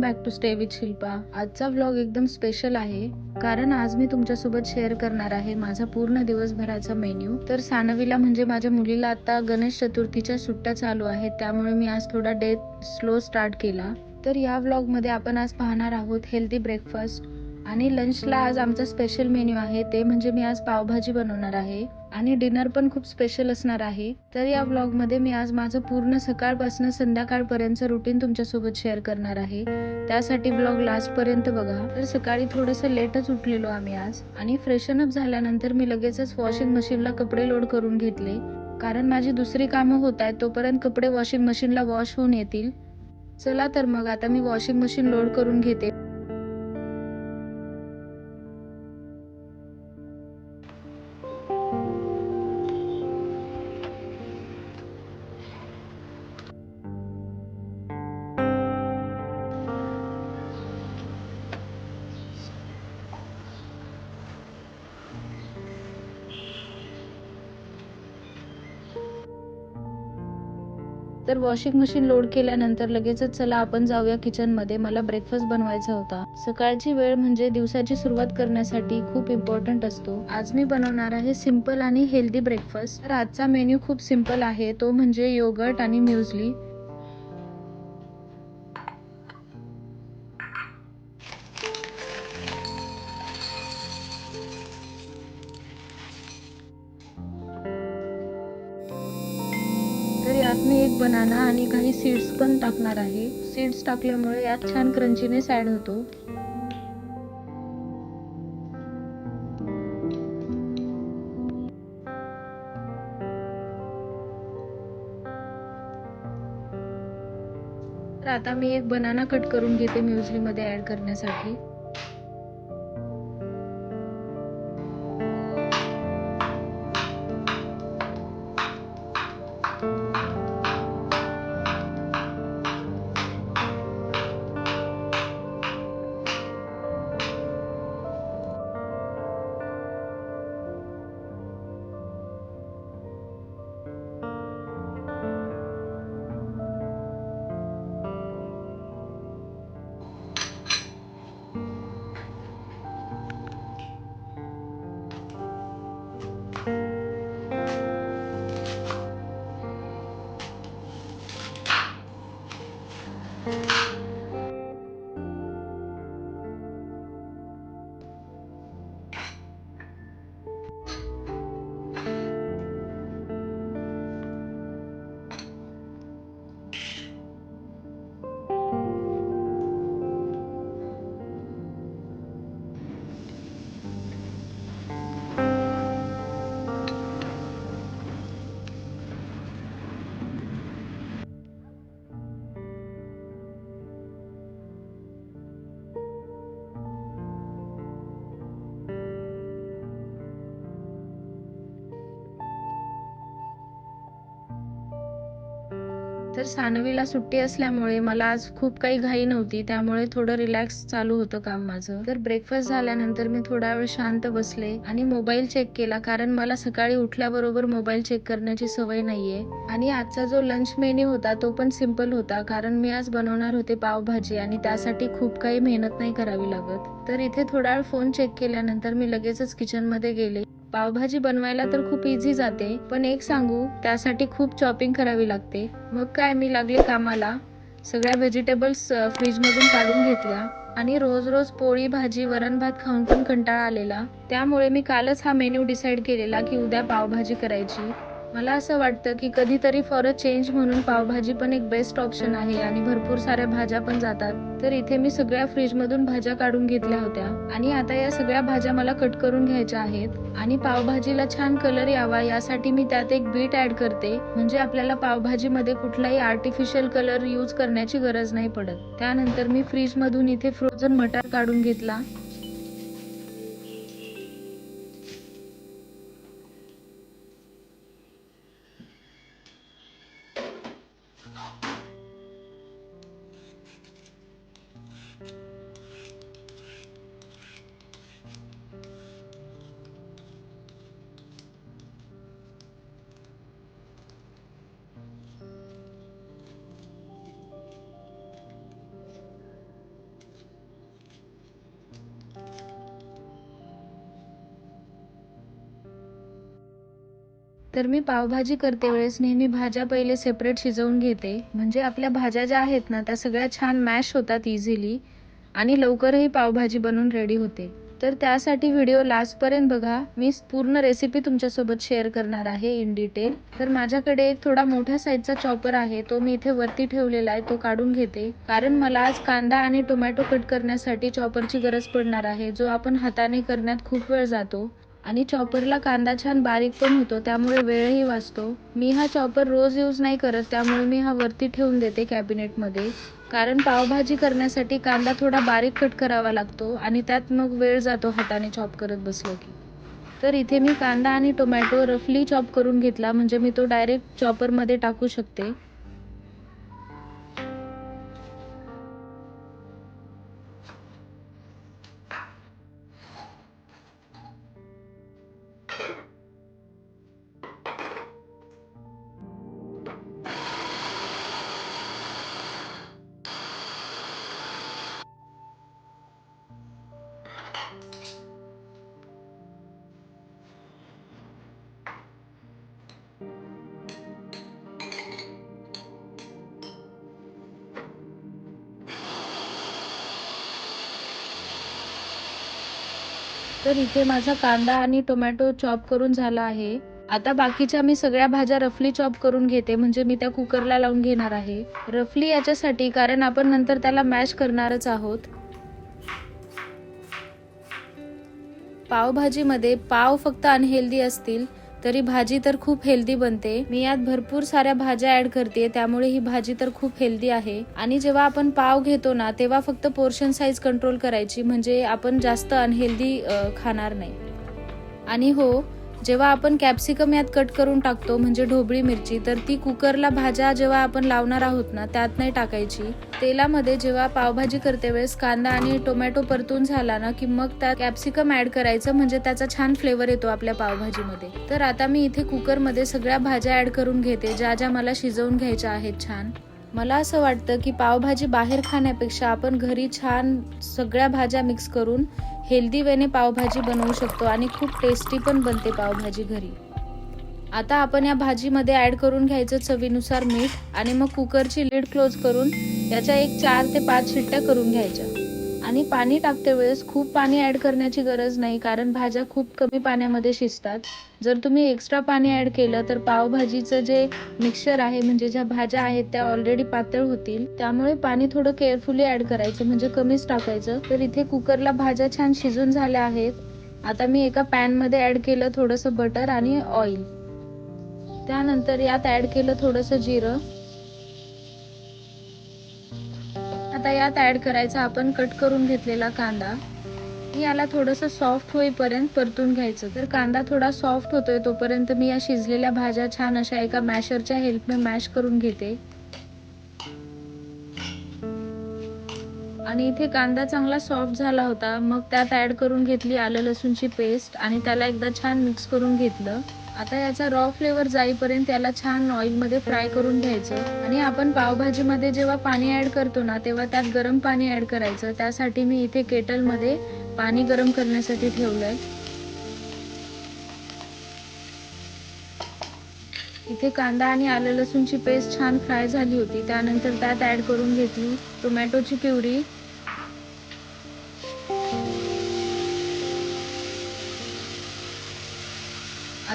Welcome back to stay with Shilpa. आजचा vlog एकदम special आहे. कारण आज मी तुमच्यासोबत शेअर करणार आहे माझा पूर्ण दिवसभराचा मेन्यू तर सानवीला म्हणजे माझ्या मुलीला आता गणेश चतुर्थीच्या सुट्ट्या चालू आहेत. त्यामुळे मी आज थोडा डे स्लो स्टार्ट केला. तर या व्लॉगमध्ये आपण आज पाहणार आहोत हेल्दी ब्रेकफास्ट आणि लंचला आज आमचा स्पेशल मेन्यू आहे. ते म्हणजे मी आज पावभाजी बनवणार आहे. आणि डिनर पण खूप स्पेशल असणार आहे. तर या व्लॉगमध्ये मी आज माझं पूर्ण सकाळपासून संध्याकाळपर्यंतचं रुटीन तुमच्यासोबत शेअर करणार आहे. त्यासाठी ब्लॉग लास्टपर्यंत बघा. तर सकाळी थोडंसं लेटच उठलेलो आम्ही आज. आणि फ्रेशन अप झाल्यानंतर मी लगेचच वॉशिंग मशीनला कपडे लोड करून घेतले. कारण माझी दुसरी कामं होत आहेत तोपर्यंत कपडे वॉशिंग मशीनला वॉश होऊन येतील. चला तर मग आता मी वॉशिंग मशीन लोड करून घेते. तर वॉशिंग मशीन लोड केल्यानंतर लगेचच चला आपण जाऊया किचनमध्ये. मला ब्रेकफास्ट बनवायचा होता. सकाळची वेळ म्हणजे दिवसाची सुरुवात करण्यासाठी खूप इम्पॉर्टंट असतो. आज मी बनवणार आहे सिंपल आणि हेल्दी ब्रेकफास्ट तर आजचा मेन्यू खूप सिंपल आहे. तो म्हणजे योगर्ट आणि म्युझली टाकणार आहे. सीड्स टाकल्यामुळे यात छान क्रंचीनेस ऍड होतो. तर आता मी एक बनाना कट करून घेते म्युझलीमध्ये ॲड ऍड करण्यासाठी. तर सानवीला सुट्टी असल्यामुळे मला आज खूप काही घाई नव्हती त्यामुळे थोडं रिलॅक्स चालू होतं काम माझं. तर ब्रेकफास्ट झाल्यानंतर मी थोडा वेळ शांत बसले आणि मोबाईल चेक केला कारण मला सकाळी उठल्याबरोबर मोबाईल चेक करण्याची सवय नाहीये. आणि आजचा जो लंच मेन्यू होता तो पण सिंपल होता कारण मी आज बनवणार होते पावभाजी आणि त्यासाठी खूप काही मेहनत नाही करावी लागत. तर इथे थोडा वेळ फोन चेक केल्यानंतर मी लगेचच किचनमध्ये गेले. पावभाजी बनवायला तर खूप इझी जाते. पण एक सांगू त्यासाठी खूप चॉपिंग करावी लागते. मग काय मी लागले कामाला. सगळ्या व्हेजिटेबल्स फ्रीजमधून काढून घेतल्या. आणि रोज रोज पोळी भाजी वरण भात खाऊन पण कंटाळा आलेला. त्यामुळे मी कालच हा मेन्यू डिसाईड केलेला की उद्या पावभाजी करायची. मला असं वाटतं की कधीतरी फॉर अ चेंज म्हणून पावभाजी पण एक बेस्ट ऑप्शन आहे आणि भरपूर साऱ्या भाज्या पण जातात. तर इथे मी सगळ्या फ्रीजमधून भाज्या काढून घेतल्या होत्या आणि आता या सगळ्या भाज्या मला कट करून घ्यायच्या आहेत आणि पावभाजीला छान कलर यावा यासाठी मी त्यात एक बीट ऍड करते. म्हणजे आपल्याला पावभाजीमध्ये कुठलाही आर्टिफिशियल कलर यूज करण्याची गरज नाही पडत. त्यानंतर मी फ्रीजमधून इथे फ्रोझन मटार काढून घेतला. तर मी पावभाजी करते वेळेस नेहमी भाज्या पहिले सेपरेट शिजवून घेते. म्हणजे आपल्या भाज्या ज्या आहेत ना त्या सगळ्या छान मॅश होतात इझिली आणि लवकरही पावभाजी बनून रेडी होते. तर त्यासाठी व्हिडिओ लास्टपर्यंत बघा. मी पूर्ण रेसिपी तुमच्यासोबत शेअर करणार आहे इन डिटेल तर माझ्याकडे एक थोडा मोठ्या साईजचा चॉपर आहे. तो मी इथे वरती ठेवलेला आहे. तो काढून घेते. कारण मला आज कांदा आणि टोमॅटो कट करण्यासाठी चॉपरची गरज पडणार आहे. जो आपण हाताने करण्यात खूप वेळ जातो. आणि चॉपरला कांदा छान बारीक पण होतो त्यामुळे वेळही वाचतो. मी हा चॉपर रोज यूज नाही करत त्यामुळे मी हा वरती ठेवून देते कॅबिनेटमध्ये कारण पावभाजी करण्यासाठी कांदा थोडा बारीक कट करावा लागतो आणि त्यात मग वेळ जातो हाताने चॉप करत बसलो की. तर इथे मी कांदा आणि टोमॅटो रफली चॉप करून घेतला म्हणजे मी तो डायरेक्ट चॉपरमध्ये टाकू शकते. तर इथे माझा कांदा आणि टोमॅटो चॉप करून झाला आहे. आता बाकीच्या मी सगळ्या भाज्या रफली चॉप करून घेते म्हणजे मी त्या कुकरला लावून घेणार आहे. रफली याच्यासाठी कारण आपण नंतर त्याला मॅश करणारच आहोत. पावभाजीमध्ये पाव फक्त अनहेल्दी असतील तरी भाजी तर खूप हेल्दी बनते. मी यात भरपूर साऱ्या भाज्या ऍड करते त्यामुळे ही भाजी तर खूप हेल्दी आहे. आणि जेव्हा आपण पाव घेतो ना तेव्हा फक्त पोर्शन साईज कंट्रोल करायची म्हणजे आपण जास्त अनहेल्दी खाणार नाही. आणि हो जेव्हा आपण कॅप्सिकम यात कट करून टाकतो म्हणजे ढोबळी मिरची तर ती कुकरला भाज्या जेव्हा आपण लावणार आहोत ना त्यात नाही टाकायची. तेलामध्ये जेव्हा पावभाजी करते वेळेस कांदा आणि टोमॅटो परतून झाला ना की मग त्यात कॅप्सिकम ऍड करायचं म्हणजे त्याचा छान फ्लेवर येतो आपल्या पावभाजीमध्ये. तर आता मी इथे कुकरमध्ये सगळ्या भाज्या ऍड करून घेते ज्या ज्या मला शिजवून घ्यायच्या आहेत छान. मला असं वाटतं की पावभाजी बाहेर खाण्यापेक्षा आपण घरी छान सगळ्या भाज्या मिक्स करून हेल्दी वेने पावभाजी बनवू शकतो आणि खूप टेस्टी पण बनते पावभाजी घरी. आता आपण या भाजीमध्ये ॲड करून घ्यायचं चवीनुसार मीठ आणि मग कुकरची लीड क्लोज करून याच्या एक चार ते पाच शिट्ट्या करून घ्यायच्या. आणि पाणी टाकते वेळेस खूप पाणी ऍड करण्याची गरज नाही कारण भाज्या खूप कमी पाण्यामध्ये शिजतात. जर तुम्ही एक्स्ट्रा पाणी ऍड केलं तर पावभाजीचं जे मिक्सचर आहे म्हणजे ज्या भाज्या आहेत त्या ऑलरेडी पातळ होतील. त्यामुळे पाणी थोडं केअरफुली ऍड करायचं म्हणजे कमीच टाकायचं. तर इथे कुकरला भाज्या छान शिजून झाल्या आहेत. आता मी एका पॅनमध्ये ॲड ऍड केलं थोडंसं बटर आणि ऑइल त्यानंतर यात ऍड केलं थोडंसं जिरं. आता यात ऍड करायचा आपण कट करून घेतलेला कांदा. याला थोडंसं सॉफ्ट होईपर्यंत परतून घ्यायचं. तर कांदा थोडा सॉफ्ट होतोय तोपर्यंत मी या शिजलेल्या भाज्या छान अशा एका मॅशरच्या हेल्पने मॅश करून घेते. आणि इथे कांदा चांगला सॉफ्ट झाला होता. मग त्यात ऍड करून घेतली आलं लसूणची पेस्ट आणि त्याला एकदा छान मिक्स करून घेतलं. आता याचा रॉ फ्लेवर जाईपर्यंत त्याला छान ऑइलमध्ये फ्राय करून घ्यायचं. आणि आपण पावभाजीमध्ये जेव्हा पाणी ऍड करतो ना तेव्हा त्यात गरम पाणी ऍड करायचं. त्यासाठी मी इथे केटलमध्ये पाणी गरम करण्यासाठी ठेवलंय. इथे कांदा आणि आलं लसूणची पेस्ट छान फ्राय झाली होती. त्यानंतर त्यात ऍड करून घेतली टोमॅटोची प्युरी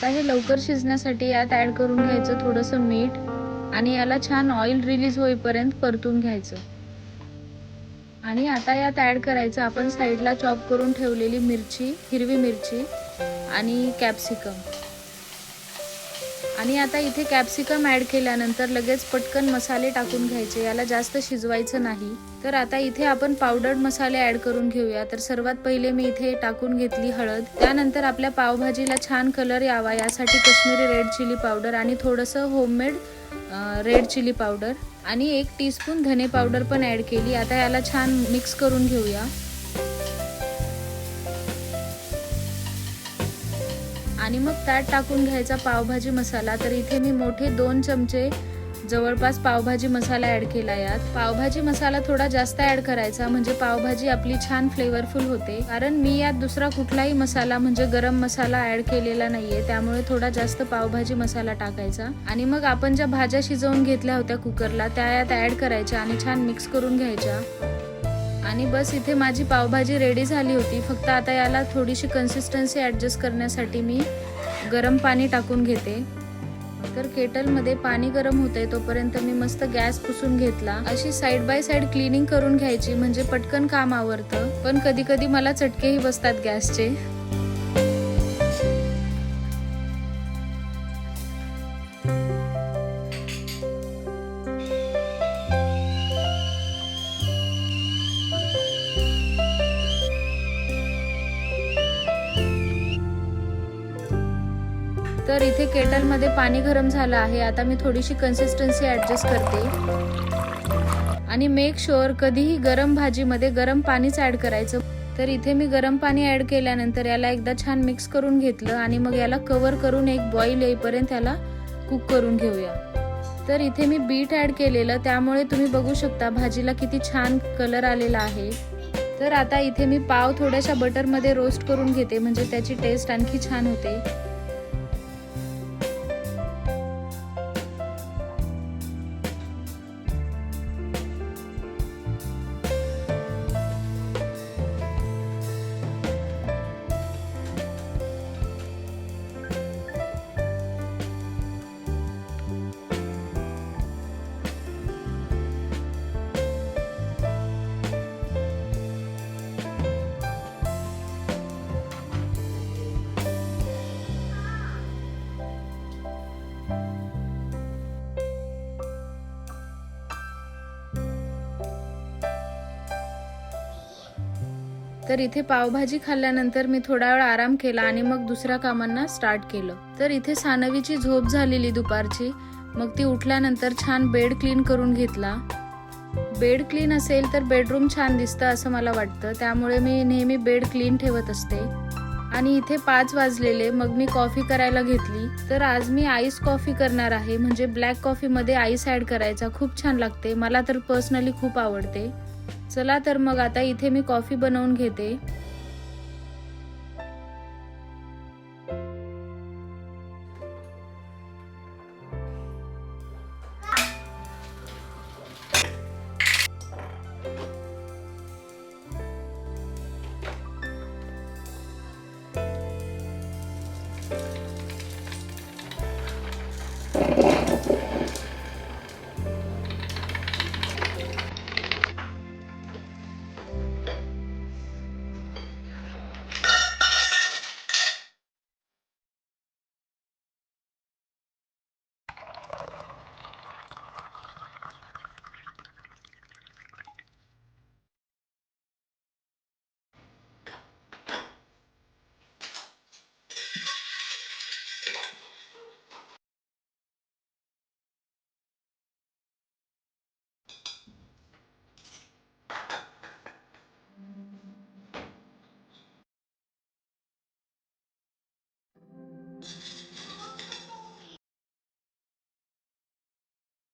आता हे लवकर शिजण्यासाठी यात ॲड करून घ्यायचं थोडंसं मीठ आणि याला छान ऑइल रिलीज होईपर्यंत परतून घ्यायचं. आणि आता यात ॲड करायचं आपण साईडला चॉप करून ठेवलेली मिरची हिरवी मिरची आणि कॅप्सिकम आणि आता इथे कॅप्सिकम ॲड केल्यानंतर लगेच पटकन मसाले टाकून घ्यायचे. याला जास्त शिजवायचं नाही. तर आता इथे आपण पावडर्ड मसाले ॲड करून घेऊया. तर सर्वात पहिले मी इथे टाकून घेतली हळद. त्यानंतर आपल्या पावभाजीला छान कलर यावा. यासाठी कश्मीरी रेड चिली पावडर आणि थोडंसं होममेड रेड चिली पावडर आणि एक टीस्पून धने पावडर पण ॲड केली. आता याला छान मिक्स करून घेऊया. आणि मग त्यात टाकून घ्यायचा पावभाजी मसाला. तर इथे मी मोठे दोन चमचे जवळपास पावभाजी मसाला ॲड केला यात. पावभाजी मसाला थोडा जास्त ॲड करायचा म्हणजे पावभाजी आपली छान फ्लेवरफुल होते. कारण मी यात दुसरा कुठलाही मसाला म्हणजे गरम मसाला ॲड केलेला नाहीये. त्यामुळे थोडा जास्त पावभाजी मसाला टाकायचा. आणि मग आपण ज्या भाज्या शिजवून घेतल्या होत्या कुकरला त्या यात ॲड करायच्या आणि छान मिक्स करून घ्यायच्या. आणि बस इथे माझी पावभाजी रेडी झाली होती. फक्त आता याला थोडीशी कन्सिस्टन्सी ॲडजस्ट करण्यासाठी मी गरम पाणी टाकून घेते. तर केटलमध्ये पाणी गरम होतंय तोपर्यंत मी मस्त गॅस पुसून घेतला. अशी साईड बाय साईड क्लिनिंग करून घ्यायची म्हणजे पटकन काम आवरतं. पण कधी कधी मला चटकेही बसतात गॅसचे. बॉटलमध्ये पाणी गरम झालं आहे. आता मी थोडीशी कन्सिस्टन्सी ॲडजस्ट करते. आणि मेक शुअर कधीही गरम भाजीमध्ये गरम पाणीच ॲड करायचं. तर इथे मी गरम पाणी ॲड केल्यानंतर याला एकदा छान मिक्स करून घेतलं आणि मग याला कवर करून एक बॉईल येईपर्यंत याला कुक करून घेऊया. तर इथे मी बीट ॲड केलेलं त्यामुळे तुम्ही बघू शकता भाजीला किती छान कलर आलेला आहे. तर आता इथे मी पाव थोड्याशा बटरमध्ये रोस्ट करून घेते म्हणजे त्याची टेस्ट आणखी छान होते. तर इथे पावभाजी खाल्ल्यानंतर मी थोडा वेळ आराम केला आणि मग दुसऱ्या कामांना स्टार्ट केलं. तर इथे सानवीची झोप झालेली दुपारची. मग ती उठल्यानंतर छान बेड क्लीन करून घेतला. बेड क्लीन असेल तर बेडरूम छान दिसतं असं मला वाटतं. त्यामुळे मी नेहमी बेड क्लीन ठेवत असते. आणि इथे पाच वाजलेले. मग मी कॉफी करायला घेतली. तर आज मी आईस कॉफी करणार आहे. म्हणजे ब्लॅक कॉफीमध्ये आईस ॲड करायचा. खूप छान लागते. मला तर पर्सनली खूप आवडते. चला तर मग आता इथे मी कॉफी बनवून घेते.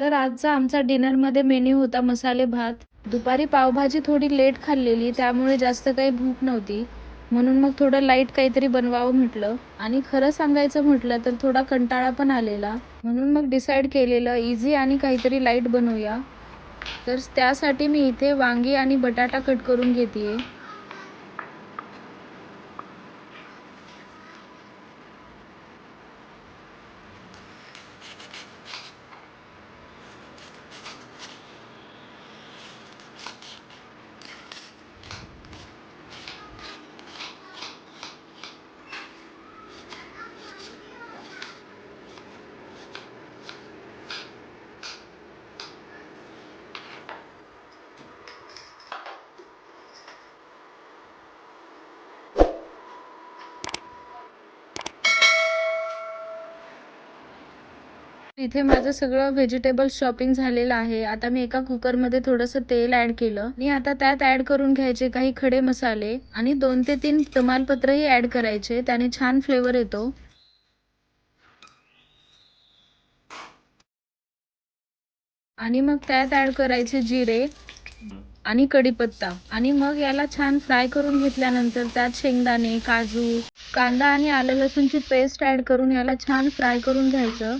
तर आजचा आमचा डिनरमध्ये मेन्यू होता मसाले भात. दुपारी पावभाजी थोडी लेट खाल्लेली त्यामुळे जास्त काही भूक नव्हती. म्हणून मग थोडं लाइट काहीतरी बनवावं म्हटलं. आणि खरं सांगायचं म्हटलं तर थोडा कंटाळा पण आलेला. म्हणून मग डिसाईड केलेलं इझी आणि काहीतरी लाइट बनवूया. तर त्यासाठी मी इथे वांगी आणि बटाटा कट करून घेते आहे इथे माझं सगळं व्हेजिटेबल शॉपिंग झालेलं आहे. आता मी एका कुकरमध्ये थोडंसं तेल ॲड केलं. आणि आता त्यात ॲड करून घ्यायचे काही खडे मसाले आणि दोन ते तीन तमालपत्रही ॲड करायचे. त्याने छान फ्लेवर येतो. आणि मग त्यात ॲड करायचे जिरे आणि कढीपत्ता. आणि मग याला छान फ्राय करून घेतल्यानंतर त्यात शेंगदाणे काजू कांदा आणि आलं लसूणची पेस्ट ॲड करून याला छान फ्राय करून घ्यायचं.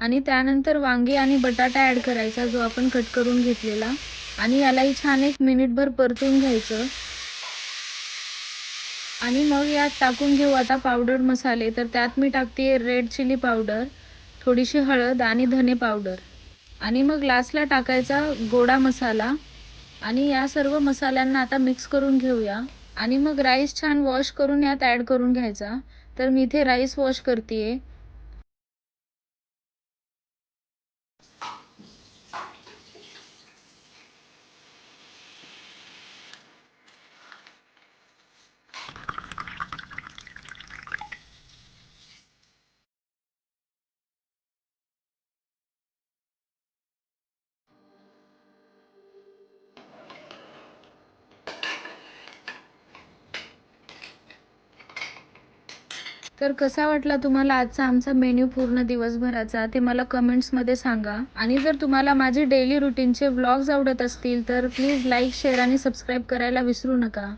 आणि त्यानंतर वांगी आणि बटाटा ॲड करायचा जो आपण कट करून घेतलेला. आणि यालाही छान एक मिनिटभर परतून घ्यायचं. आणि मग यात टाकून घेऊ आता पावडर मसाले. तर त्यात मी टाकते रेड चिली पावडर थोडीशी हळद आणि धने पावडर. आणि मग लास्टला टाकायचा गोडा मसाला. आणि या सर्व मसाल्यांना आता मिक्स करून घेऊया. आणि मग राईस छान वॉश करून यात ॲड करून घ्यायचा. तर मी इथे राईस वॉश करते तर कसा वाटला तुम्हाला आजचा आमचा मेन्यू पूर्ण दिवसभराचा? ते मला कमेंट्समध्ये सांगा. आणि जर तुम्हाला माझे डेली रुटीनचे व्लॉग्स आवडत असतील तर प्लीज लाईक शेअर आणि सबस्क्राईब करायला विसरू नका.